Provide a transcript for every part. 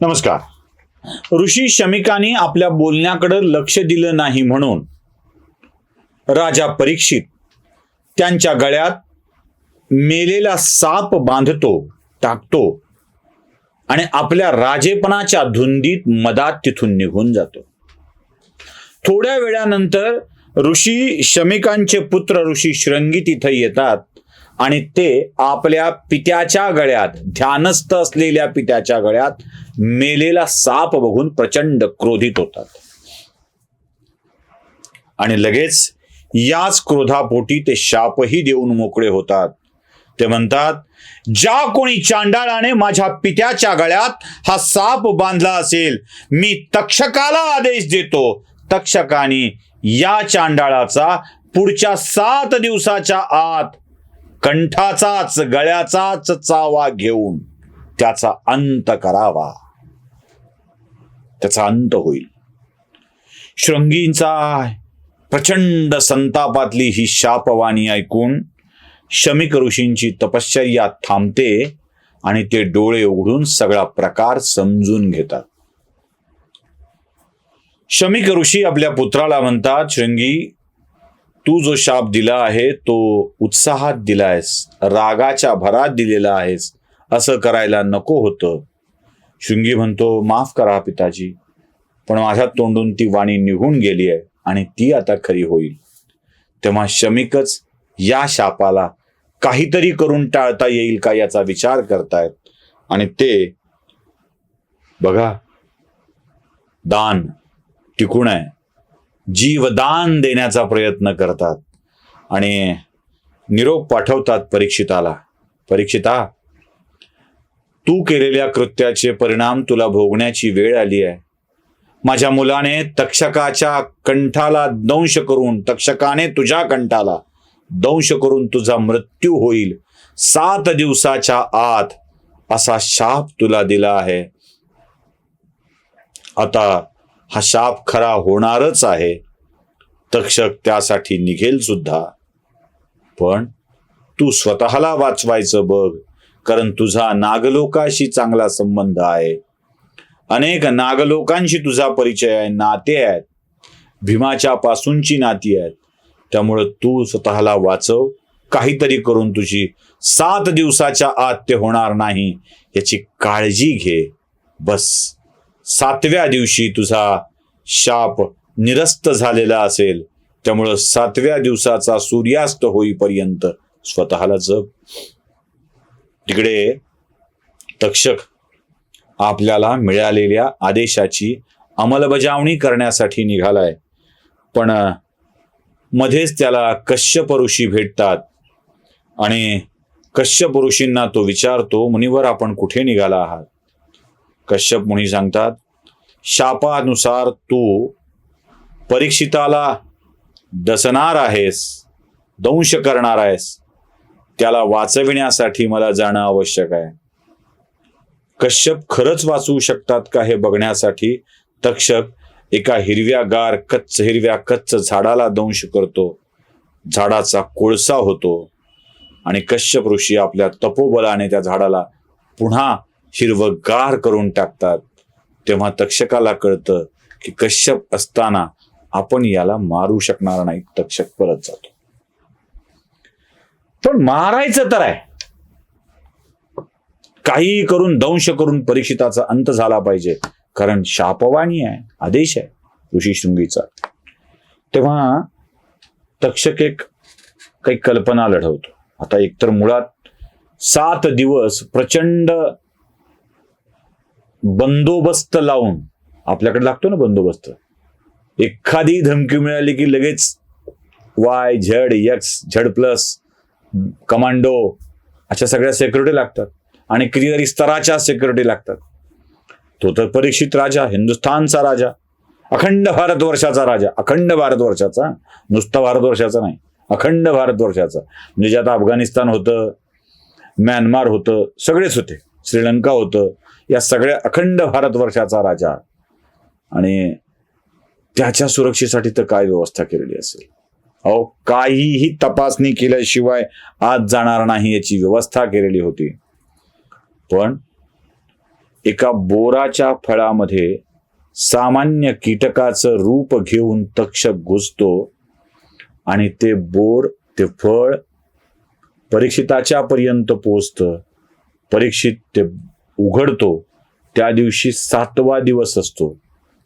नमस्कार. ऋषी शमिकाने आपल्या बोलण्याकडे लक्ष दिलं नाही म्हणून राजा परीक्षित त्यांच्या गळ्यात मेलेला साप बांधतो टाकतो आणि आपल्या राजेपणाच्या धुंदीत मदात तिथून निघून जातो. थोड्या वेळानंतर ऋषी शमिकांचे पुत्र ऋषी श्रंगी तिथे येतात. आणि ते आपल्या पित्याच्या गळ्यात ध्यानस्थ असलेल्या पित्याच्या गळ्यात मेलेला साप बघून प्रचंड क्रोधित होतात. आणि लगेच याच क्रोधापोटी ते शापही देऊन मोकळे होतात. ते म्हणतात ज्या कोणी चांडाळाने माझ्या पित्याच्या गळ्यात हा साप बांधला असेल मी तक्षकाला आदेश देतो. तक्षकाने या चांडाळाचा पुढच्या सात दिवसाच्या आत कंठाचाच गळ्याचाच चावा घेऊन त्याचा अंत करावा. त्याचा अंत होईल. शृंगींचा प्रचंड संतापातली ही शापवाणी ऐकून शमिक ऋषींची तपश्चर्या थांबते आणि ते डोळे उघडून सगळा प्रकार समजून घेतात. शमिक ऋषी आपल्या पुत्राला म्हणतात शृंगी तू जो शाप दिला आहे तो उत्साहात दिलायस रागाच्या भरात दिलेला आहेस असं करायला नको होतं. शृंगी म्हणतो माफ करा पिताजी पण माझ्या तोंडून ती वाणी निघून गेली आहे आणि ती आता खरी होईल. तेव्हा शमिकच या शापाला काहीतरी करून टाळता येईल का याचा विचार करतायत. आणि ते बघा दान टिकून आहे. जीवदान देण्याचा प्रयत्न करतात. आणि निरोप पाठवतात परीक्षिताला. परीक्षिता तू केलेल्या कृत्याचे परिणाम तुला भोगण्याची वेळ आली आहे. माझ्या मुलाने तक्षकाच्या कंठाला दंश करून तक्षकाने तुझ्या कंठाला दंश करून तुझा मृत्यू होईल. सात दिवसाच्या आत असा शाप तुला दिला आहे. आता हा शाप खरा होणारच आहे. तक्षक त्यासाठी निघेल सुद्धा. पण तू स्वतःला वाचवायचं बघ कारण तुझा नागलोकाशी चांगला संबंध आहे. अनेक नागलोकांशी तुझा परिचय आहे नाते आहेत. भीमाच्या पासूनची नाती आहेत. त्यामुळं तू स्वतःला वाचव. काहीतरी करून तुझी सात दिवसाच्या आत ते होणार नाही याची काळजी घे. बस. सातव्या दिवशी तुझा शाप निरस्त झालेला असेल. त्यामुळं सातव्या दिवसाचा सूर्यास्त होईपर्यंत स्वतःला जग तिकडे तक्षक आपल्याला मिळालेल्या आदेशाची अंमलबजावणी करण्यासाठी निघालाय. पण मध्येच त्याला कश्यप ऋषी भेटतात आणि कश्यप ऋषींना तो विचारतो मुनिवर आपण कुठे निघाला आहात? कश्यप मुनी सांगतात शापानुसार तू परीक्षिताला दसणार आहेस दंश करणार आहेस त्याला वाचविण्यासाठी मला जाणं आवश्यक आहे. कश्यप खरंच वाचवू शकतात का हे बघण्यासाठी? तक्षक एका हिरव्यागार कच्च हिरव्या कच्च झाडाला दंश करतो. झाडाचा कोळसा होतो. आणि कश्यप ऋषी आपल्या तपोबलाने त्या झाडाला पुन्हा हिरवगार करून टाकतात. तेव्हा तक्षकाला कळतं की कश्यप असताना आपण याला मारू शकणार नाही. तक्षक परत जातो. पण मारायचं तर आहे. काही करून दंश करून परीक्षिताचा अंत झाला पाहिजे. कारण शापवाणी आहे आदेश आहे ऋषी शृंगीचा. तेव्हा तक्षक एक काही कल्पना लढवतो. आता एकतर मुळात सात दिवस प्रचंड बंदोबस्त लावून आपल्याकडे लागतो ना बंदोबस्त? एखादी धमकी मिळाली की लगेच Y Z X Z plus commando अशा सगळ्या सेक्युरिटी लागतात. आणि कितीतरी स्तराच्या सेक्युरिटी लागतात. तो तर परीक्षित राजा हिंदुस्थानचा राजा अखंड भारतवर्षाचा राजा. अखंड भारतवर्षाचा नुसता भारतवर्षाचा नाही अखंड भारतवर्षाचा. म्हणजे ज्यात अफगाणिस्तान होतं म्यानमार होतं सगळेच होते. श्रीलंका होतं या सगळ्या अखंड भारतवर्षाचा राजा. आणि त्याच्या सुरक्षेसाठी तर काय व्यवस्था केलेली असेल? अहो काहीही तपासणी केल्याशिवाय आज जाणार नाही याची व्यवस्था केलेली होती. पण एका बोराच्या फळामध्ये सामान्य कीटकाचं रूप घेऊन तक्षक घुसतो आणि ते बोर ते फळ परीक्षिताच्या पर्यंत पोचतं परीक्षित ते उघडतो त्या दिवशी सातवा दिवस असतो.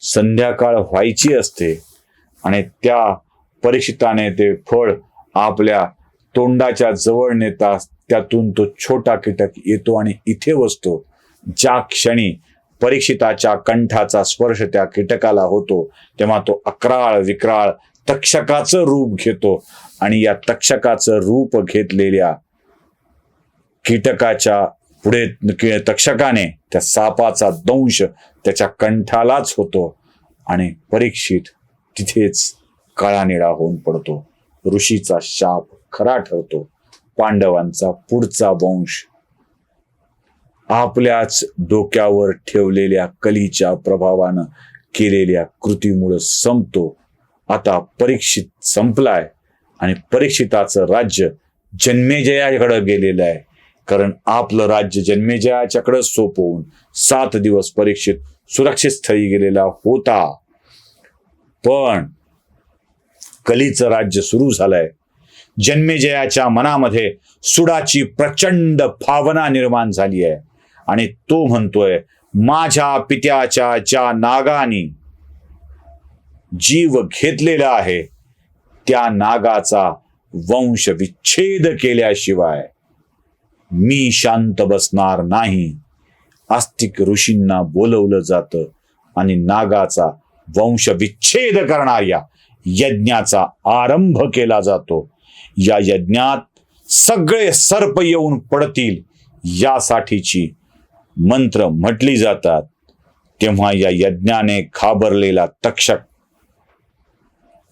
संध्याकाळ व्हायची असते आणि त्या परीक्षिताने ते फळ आपल्या तोंडाच्या जवळ नेता त्यातून तो छोटा कीटक येतो आणि इथे बसतो. ज्या क्षणी परीक्षिताच्या कंठाचा स्पर्श त्या कीटकाला होतो तेव्हा तो अक्राळ विक्राळ तक्षकाचं रूप घेतो आणि या तक्षकाचं रूप घेतलेल्या कीटकाच्या पुढे तक्षकाने त्या सापाचा दंश त्याच्या कंठालाच होतो आणि परीक्षित तिथेच काळानिळा होऊन पडतो. ऋषीचा शाप खरा ठरतो. पांडवांचा पुढचा वंश आपल्याच डोक्यावर ठेवलेल्या कलीच्या प्रभावानं केलेल्या कृतीमुळं संपतो. आता परीक्षित संपलाय आणि परीक्षिताचं राज्य जन्मेजयाकडे गेलेलं आहे. कारण आपलं राज्य जन्मेजयाच्याकडे सोपवून सात दिवस परीक्षित सुरक्षित स्थळी गेलेला होता. पण कलीचं राज्य सुरू झालंय. जन्मेजयाच्या मनामध्ये सुडाची प्रचंड भावना निर्माण झाली आहे. आणि तो म्हणतोय माझ्या पित्याच्या ज्या नागानी जीव घेतलेला आहे त्या नागाचा वंश विच्छेद केल्याशिवाय मी शांत बसणार नाही. आस्तिक ऋषींना बोलवलं जातं आणि नागाचा वंश विच्छेद करणाऱ्या यज्ञाचा आरंभ केला जातो. या यज्ञात सगळे सर्प येऊन पडतील यासाठीची मंत्र म्हटली जातात. तेव्हा या यज्ञाने घाबरलेला तक्षक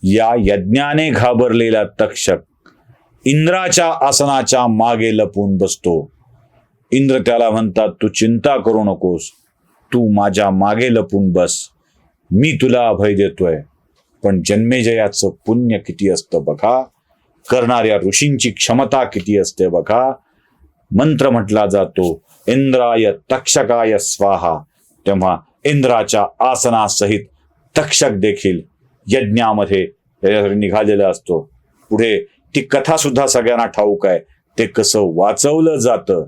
या यज्ञाने घाबरलेला तक्षक इंद्राच्या आसनाच्या मागे लपून बसतो. इंद्र त्याला म्हणतात तू चिंता करू नकोस. तू माझ्या मागे लपून बस. मी तुला अभय देतोय. पण जन्मेजयाचं पुण्य किती असतं बघा. करणाऱ्या ऋषींची क्षमता किती असते बघा. मंत्र म्हटला जातो इंद्राय तक्षकाय स्वाहा. तेव्हा इंद्राच्या आसनासहित तक्षक देखील यज्ञामध्ये निघालेला असतो. पुढे ती कथा सुद्धा सगळ्यांना ठाऊक आहे. ते कसं वाचवलं जातं.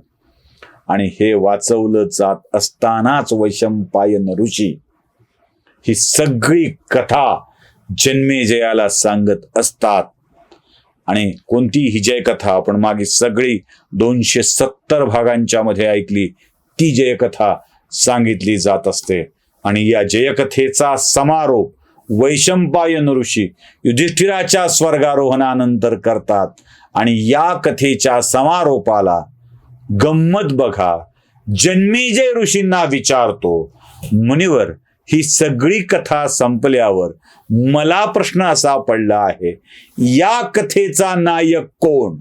आणि हे वाचवलं जात असतानाच वैशंपायन ऋषी ही सगळी कथा जन्मेजयाला सांगत असतात. आणि कोणती ही जयकथा आपण मागे सगळी दोनशे सत्तर भागांच्या मध्ये ऐकली ती जयकथा सांगितली जात असते. आणि या जयकथेचा समारोप वैशंपायन ऋषी युधिष्ठिराच्या स्वर्गारोहणानंतर करतात. आणि या कथेच्या समारोपाला गंमत बघा. जन्मेजय ऋषींना विचारतो मुनिवर ही सगळी कथा संपल्यावर मला प्रश्न असा पडला आहे या कथेचा नायक कोण?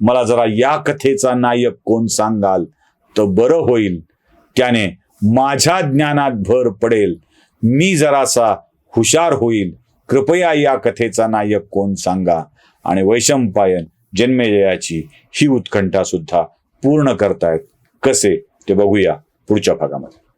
मला जरा या कथेचा नायक कोण सांगाल तर बरं होईल. त्याने माझ्या ज्ञानात भर पडेल. मी जरासा हुशार होईल. कृपया या कथेचा नायक कोण सांगा? आणि वैशंपायन जन्मेजयाची ही उत्कंठा सुद्धा पूर्ण करतायत. कसे? ते बघूया पुढच्या भागामध्ये.